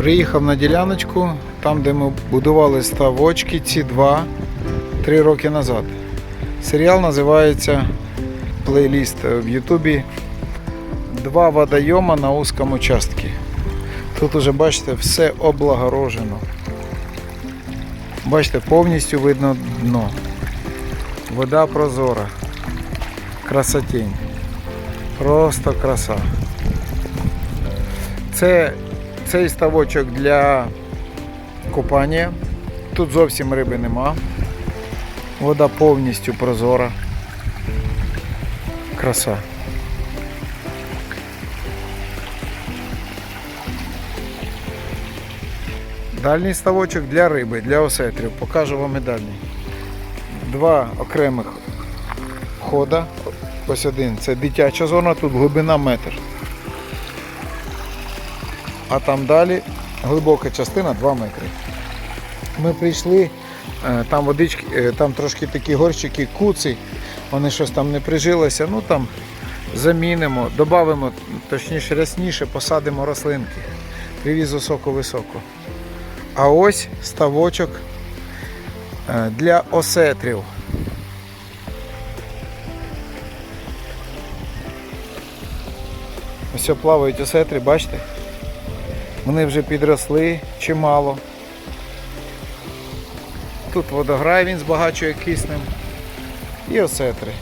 Приїхав на діляночку, там, де ми будували ставочки, ці два, три роки назад. Серіал називається плейліст в Ютубі Два водойома на узкому участку. Тут уже бачите, все облагорожено. Бачите, повністю видно дно. Вода прозора. Красотень. Просто краса. Це цей ставочок для купання. Тут зовсім риби нема. Вода повністю прозора. Краса. Дальній ставочок для риби, для осетрів. Покажу вам і дальній. Два окремих хода. Ось один. Це дитяча зона, тут глибина метр. А там далі глибока частина 2 метри. Ми прийшли, е, там водички, е, там трошки такі горщики, куци, вони щось там не прижилися, ну там замінимо, додамо, точніше рясніше, посадимо рослинки. Привіз високо-високо. А ось ставочок е, для осетрів. Ось плавають осетри, бачите? Вони вже підросли чимало. Тут водограй він збагачує киснем. І осетри.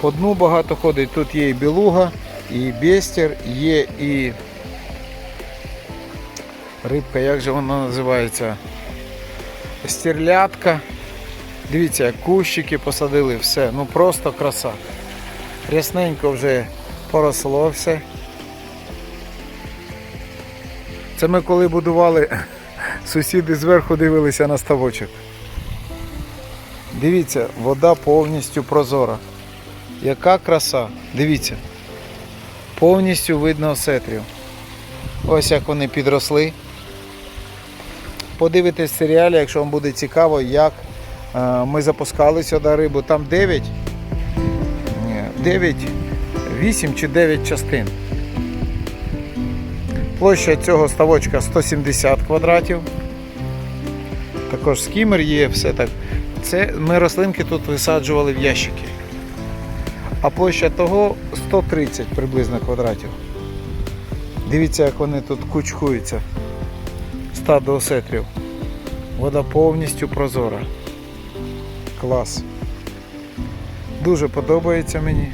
По дну багато ходить. Тут є і білуга, і бестер, є і рибка, як же вона називається? Стерлядка. Дивіться, як кущики посадили, все. Ну просто краса. Рясненько вже поросло все. Це ми коли будували, сусіди зверху дивилися на ставочок. Дивіться, вода повністю прозора. Яка краса. Дивіться. Повністю видно осетрів. Ось як вони підросли. Подивитесь серіалі, якщо вам буде цікаво, як е, ми запускали сюди рибу. Там 9, 9, 8 чи 9 частин. Площа цього ставочка 170 квадратів. Також скімер є, все так. Це ми рослинки тут висаджували в ящики. А площа того 130 приблизно квадратів. Дивіться, як вони тут кучкуються. Стадо осетрів. Вода повністю прозора. Клас. Дуже подобається мені.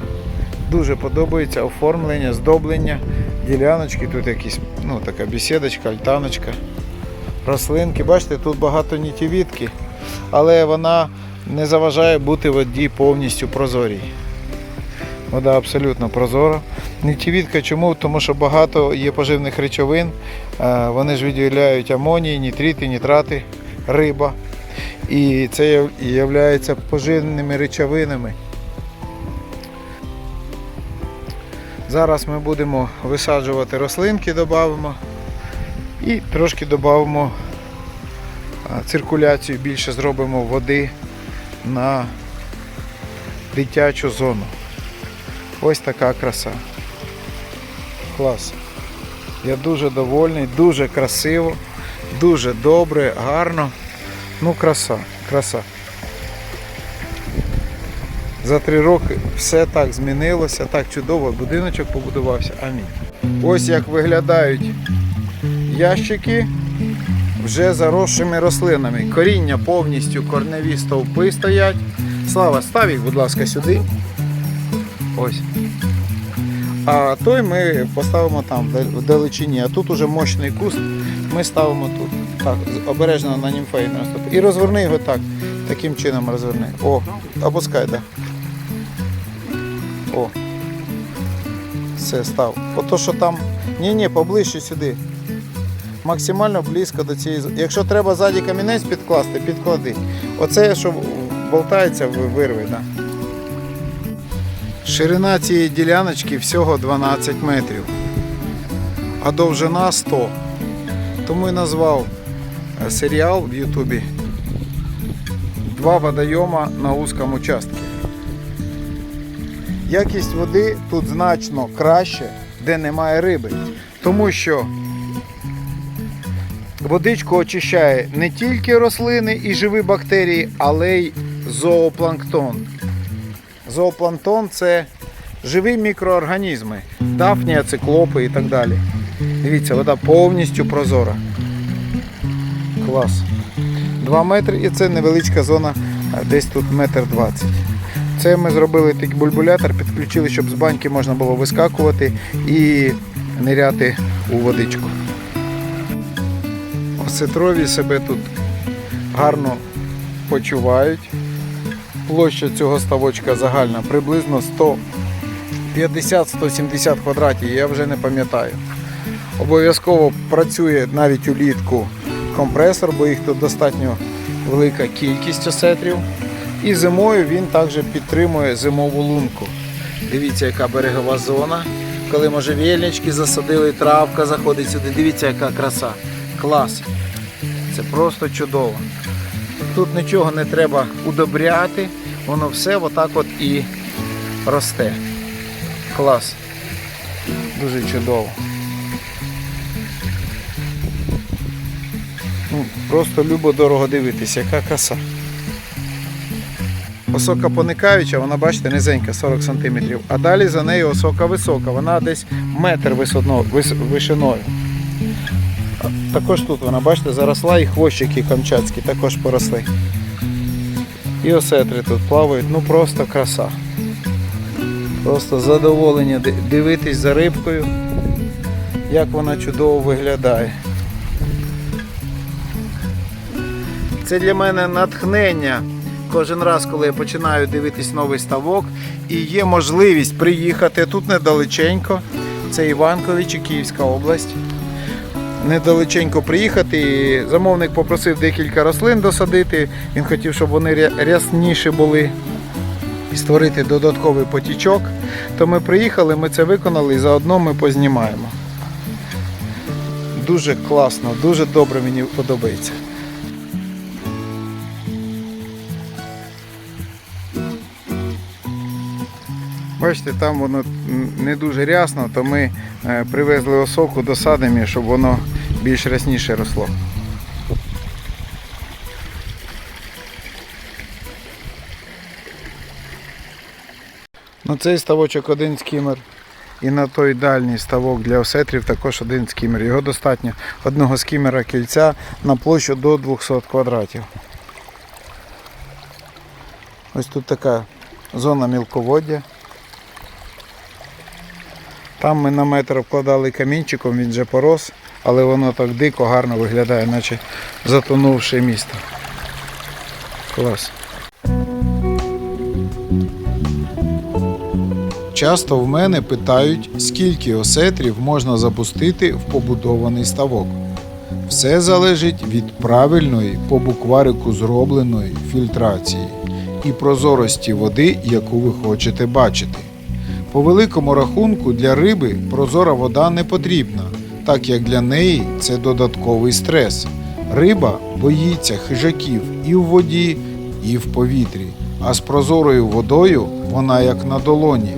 Дуже подобається оформлення, здоблення, діляночки, тут якісь, ну така бесідочка, альтаночка, рослинки. Бачите, тут багато нітівідки, але вона не заважає бути воді повністю прозорій. Вода абсолютно прозора. Нітівідка чому? Тому що багато є поживних речовин, вони ж виділяють амонії, нітрити, нітрати, риба. І це є поживними речовинами. Зараз ми будемо висаджувати рослинки, додамо і трошки додамо циркуляцію, більше зробимо води на дитячу зону. Ось така краса. Клас. Я дуже довольний, дуже красиво, дуже добре, гарно. Ну, краса, краса. За три роки все так змінилося, так чудово, будиночок побудувався. Амінь. Ось як виглядають ящики вже заросшими рослинами. Коріння повністю корневі стовпи стоять. Слава, став їх, будь ласка, сюди. Ось. А той ми поставимо там, в далечині. А тут уже мощний куст ми ставимо тут. Так, обережно на наступ. І розверни його так. Таким чином розверни. О, опускай, так. О. Все, став. Ото що там. Ні-ні, поближче сюди. Максимально близько до цієї. Якщо треба ззаді камінець підкласти, підклади. Оце, що болтається, вирви. Да. Ширина цієї діляночки всього 12 метрів, а довжина 100. Тому і назвав е, серіал в Ютубі Два водойома на узкому участку. Якість води тут значно краще, де немає риби. Тому що водичку очищає не тільки рослини і живі бактерії, але й зоопланктон. Зоопланктон це живі мікроорганізми, дафнія, циклопи і так далі. Дивіться, вода повністю прозора. Клас. 2 метри і це невеличка зона, десь тут метр двадцять. Це ми зробили такий бульбулятор, підключили, щоб з баньки можна було вискакувати і ниряти у водичку. Осетрові себе тут гарно почувають. Площа цього ставочка загальна приблизно 150-170 квадратів, я вже не пам'ятаю. Обов'язково працює навіть улітку компресор, бо їх тут достатньо велика кількість осетрів. І зимою він також підтримує зимову лунку. Дивіться, яка берегова зона. Коли можжевельнички засадили, травка заходить сюди. Дивіться, яка краса. Клас. Це просто чудово. Тут нічого не треба удобряти, воно все отак от і росте. Клас. Дуже чудово. Ну, просто любо дорого дивитися, яка краса. Осока поникаюча, вона, бачите, низенька, 40 см. А далі за нею осока висока, вона десь метр висотно, вис, вишиною. Також тут вона, бачите, заросла і хвощики камчатські також поросли. І осетри тут плавають, ну просто краса. Просто задоволення дивитись за рибкою, як вона чудово виглядає. Це для мене натхнення кожен раз, коли я починаю дивитись новий ставок, і є можливість приїхати тут недалеченько. Це Іванкович і Київська область. Недалеченько приїхати. І замовник попросив декілька рослин досадити. Він хотів, щоб вони рясніші були і створити додатковий потічок. То ми приїхали, ми це виконали і заодно ми познімаємо. Дуже класно, дуже добре мені подобається. Бачите, там воно не дуже рясно, то ми е, привезли осоку, досадимо, щоб воно більш рясніше росло. На цей ставочок один скімер. І на той дальній ставок для осетрів також один скімер. Його достатньо одного скімера кільця на площу до 200 квадратів. Ось тут така зона мілководдя. Там ми на метр вкладали камінчиком, він вже порос, але воно так дико гарно виглядає, наче затонувши місто. Клас. Часто в мене питають, скільки осетрів можна запустити в побудований ставок. Все залежить від правильної по букварику зробленої фільтрації і прозорості води, яку ви хочете бачити. По великому рахунку для риби прозора вода не потрібна, так як для неї це додатковий стрес. Риба боїться хижаків і в воді, і в повітрі, а з прозорою водою вона як на долоні.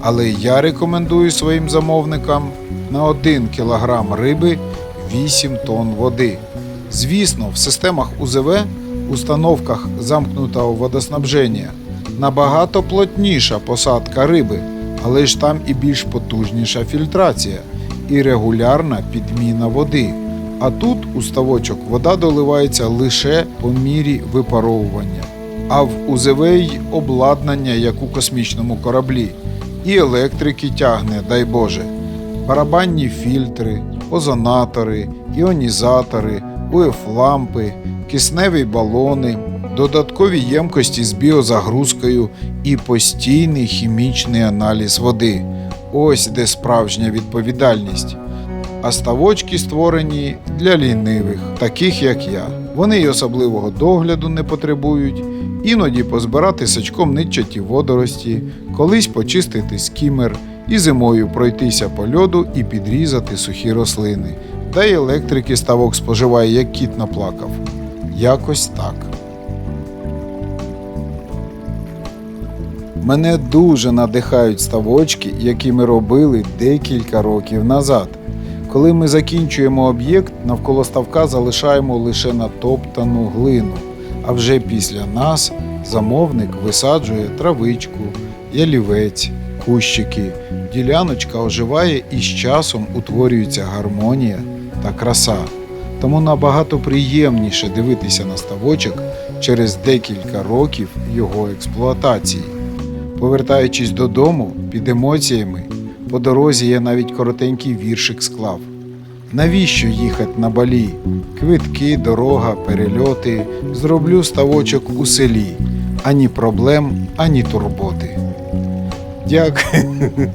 Але я рекомендую своїм замовникам на 1 кг риби 8 тонн води. Звісно, в системах УЗВ, установках замкнутого водоснабження, набагато плотніша посадка риби, але ж там і більш потужніша фільтрація і регулярна підміна води. А тут у ставочок вода доливається лише по мірі випаровування. А в УЗВ й обладнання, як у космічному кораблі, і електрики тягне, дай Боже. Барабанні фільтри, озонатори, іонізатори, УФ-лампи, кисневі балони, додаткові ємкості з біозагрузкою і постійний хімічний аналіз води. Ось де справжня відповідальність. А ставочки створені для лінивих, таких як я. Вони й особливого догляду не потребують, іноді позбирати сачком нитчаті водорості, колись почистити скімер і зимою пройтися по льоду і підрізати сухі рослини. Та й електрики ставок споживає, як кіт наплакав. Якось так. Мене дуже надихають ставочки, які ми робили декілька років назад. Коли ми закінчуємо об'єкт, навколо ставка залишаємо лише натоптану глину, а вже після нас замовник висаджує травичку, ялівець, кущики. Діляночка оживає і з часом утворюється гармонія та краса. Тому набагато приємніше дивитися на ставочок через декілька років його експлуатації. Повертаючись додому під емоціями, по дорозі я навіть коротенький віршик склав. Навіщо їхати на балі? Квитки, дорога, перельоти. Зроблю ставочок у селі. Ані проблем, ані турботи. Дякую.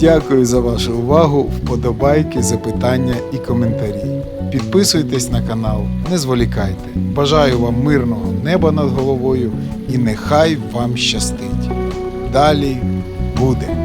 Дякую за вашу увагу, вподобайки, запитання і коментарі. Підписуйтесь на канал, не зволікайте. Бажаю вам мирного неба над головою і нехай вам щастить. Далі буде.